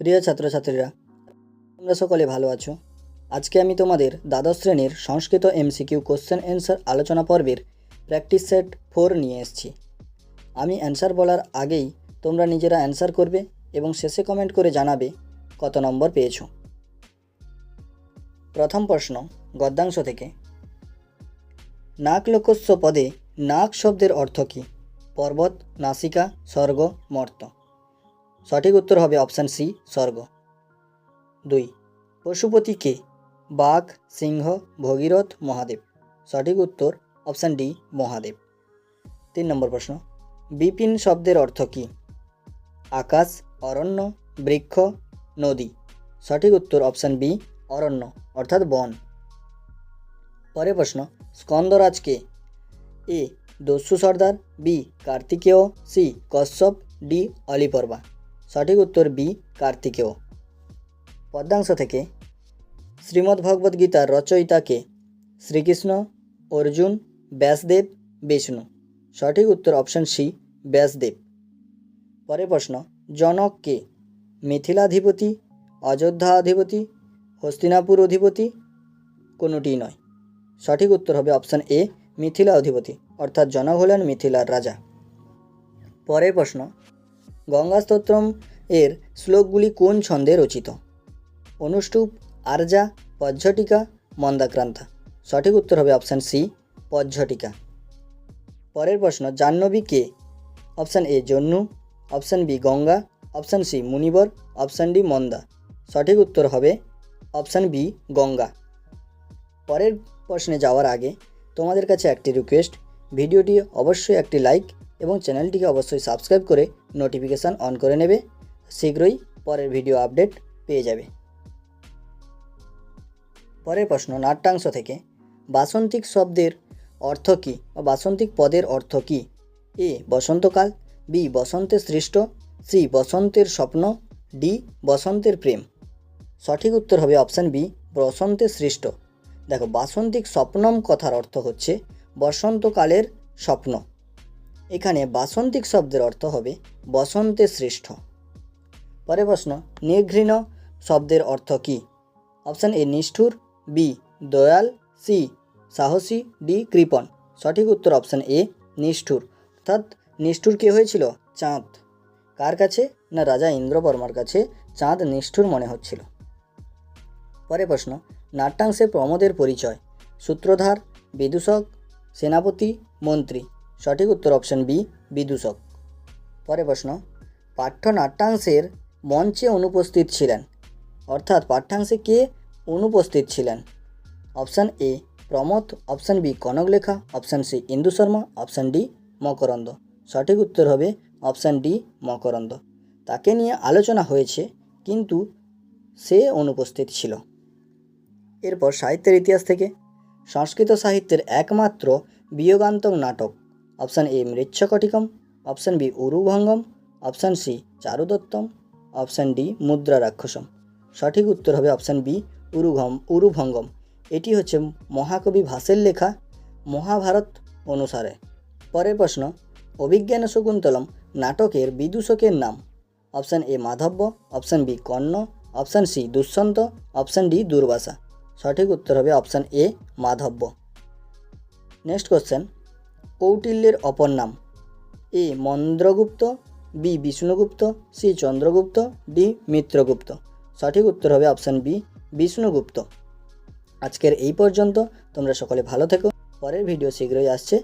প্রিয় ছাত্রছাত্রীরা, তোমরা সকলে ভালো আছো। আজকে আমি তোমাদের দ্বাদশ শ্রেণির সংস্কৃত এমসিকিউ কোশ্চেন অ্যান্সার আলোচনা পর্বের প্র্যাকটিস সেট ফোর নিয়ে এসেছি। আমি অ্যান্সার বলার আগেই তোমরা নিজেরা অ্যান্সার করবে এবং শেষে কমেন্ট করে জানাবে কত নম্বর পেয়েছ। প্রথম প্রশ্ন, গদ্যাংশ থেকে। নাক লোকস্য পদে নাক শব্দের অর্থ কী? পর্বত, নাসিকা, স্বর্গ, মর্ত। সঠিক উত্তর হবে অপশান সি, স্বর্গ। দুই, পশুপতি কে? বাঘ, সিংহ, ভগীরথ, মহাদেব। সঠিক উত্তর অপশান ডি, মহাদেব। তিন নম্বর প্রশ্ন, বিপিন শব্দের অর্থ কী? আকাশ, অরণ্য, বৃক্ষ, নদী। সঠিক উত্তর অপশান বি, অরণ্য, অর্থাৎ বন। পরের প্রশ্ন, স্কন্দরাজ কে? এ, দস্যু সর্দার, B, Kartikeya, C, Kashyap, D, অলিপর্বা। সঠিক উত্তর বি, কার্তিকেয়। পদ্মাংশ থেকে শ্রীমদ্ ভগবদ্ গীতার রচয়িতাকে শ্রীকৃষ্ণ, অর্জুন, ব্যাসদেব, বিষ্ণু। সঠিক উত্তর অপশন সি, ব্যাসদেব। পরের প্রশ্ন, জনক কে? মিথিলাধিপতি, অযোধ্যা অধিপতি, হস্তিনাপুর অধিপতি? কোনোটি নয়। সঠিক উত্তর হবে অপশান এ, মিথিলা অধিপতি। অর্থাৎ জনক হলেন মিথিলার রাজা। পরের প্রশ্ন গঙ্গা স্তোত্রম এর শ্লোকগুলি কোন ছন্দে রচিত? অনুষ্টুপ, আর্যা পজ্ঝটিকা মন্দাক্রান্তা। সঠিক উত্তর হবে অপশান সি পজ্ঝটিকা পরের প্রশ্ন, জাহ্নবী কে? Option A, জন্নু। Option B, Ganga. Option C, মুনিবর। Option D, মন্দা। সঠিক উত্তর হবে অপশান বি, গঙ্গা। পরের প্রশ্নে যাওয়ার আগে তোমাদের কাছে একটি রিকোয়েস্ট ভিডিওটি অবশ্যই একটি লাইক এবং চ্যানেলটিকে অবশ্যই সাবস্ক্রাইব করে নোটিফিকেশান অন করে নেবে। শীঘ্রই পরের ভিডিও আপডেট পেয়ে যাবে। পরের প্রশ্ন, নাট্যাংশ থেকে, বাসন্তিক শব্দের অর্থ কী বা বাসন্তিক পদের অর্থ কী? এ, বসন্তকাল, বি, বসন্তের সৃষ্ট, সি, বসন্তের স্বপ্ন, ডি, বসন্তের প্রেম। সঠিক উত্তর হবে অপশান বি বসন্তের সৃষ্ট। দেখো, বাসন্তিক স্বপ্নম কথার অর্থ হচ্ছে বসন্তকালের স্বপ্ন। এখানে বাসন্তিক শব্দের অর্থ হবে বসন্তে শ্রেষ্ঠ পরে প্রশ্ন নিঘৃণ শব্দের অর্থ কী? অপশান এ, নিষ্ঠুর, বি, দয়াল, সি, সাহসী, ডি, কৃপণ। সঠিক উত্তর অপশান এ, নিষ্ঠুর। অর্থাৎ নিষ্ঠুর কে হয়েছিল? চাঁদ। কার কাছে? না, রাজা ইন্দ্রবর্মার কাছে চাঁদ নিষ্ঠুর মনে হচ্ছিল। পরে প্রশ্ন নাট্যাংশে প্রমোদের পরিচয়। সূত্রধার, বিদূষক, সেনাপতি, মন্ত্রী। সঠিক উত্তর অপশন বি বিদূষক পরে প্রশ্ন পাঠ্য নাট্যাংশের মঞ্চে অনুপস্থিত ছিলেন। অর্থাৎ পাঠ্যাংশে কে অনুপস্থিত ছিলেন? Option A Pramod. Option B Kanakalekha. Option C Indu Sharma. Option D Makarand. সঠিক উত্তর হবে অপশান ডি মকরন্দ। তাকে নিয়ে আলোচনা হয়েছে, কিন্তু সে অনুপস্থিত ছিল। এরপর সাহিত্যের ইতিহাস থেকে, সংস্কৃত সাহিত্যের একমাত্র বিয়োগান্তক নাটক option A Mrichchhakatikam, option B Urubhangam, option C Charudattam, option D Mudra Rakshasam সঠিক উত্তর হবে অপশান বি উরুঘম, উরুভঙ্গম। এটি হচ্ছে মহাকবি ভাসের লেখা মহাভারত অনুসারে। পরের প্রশ্ন, অভিজ্ঞান শকুন্তলম নাটকের বিদূষকের নাম। Option A Madhavya, option B Karna, option C Dushyanta option D Durvasa. সঠিক উত্তর হবে option A Madhavya. Next question কৌটিল্যের অপর নাম। A Mandragupta, B Vishnugupta, C Chandragupta, D Mitragupta. সঠিক উত্তর হবে অপশান বি, বিষ্ণুগুপ্ত। আজকের এই পর্যন্ত, তোমরা সকলে ভালো থেকো। পরের ভিডিও শীঘ্রই আসছে।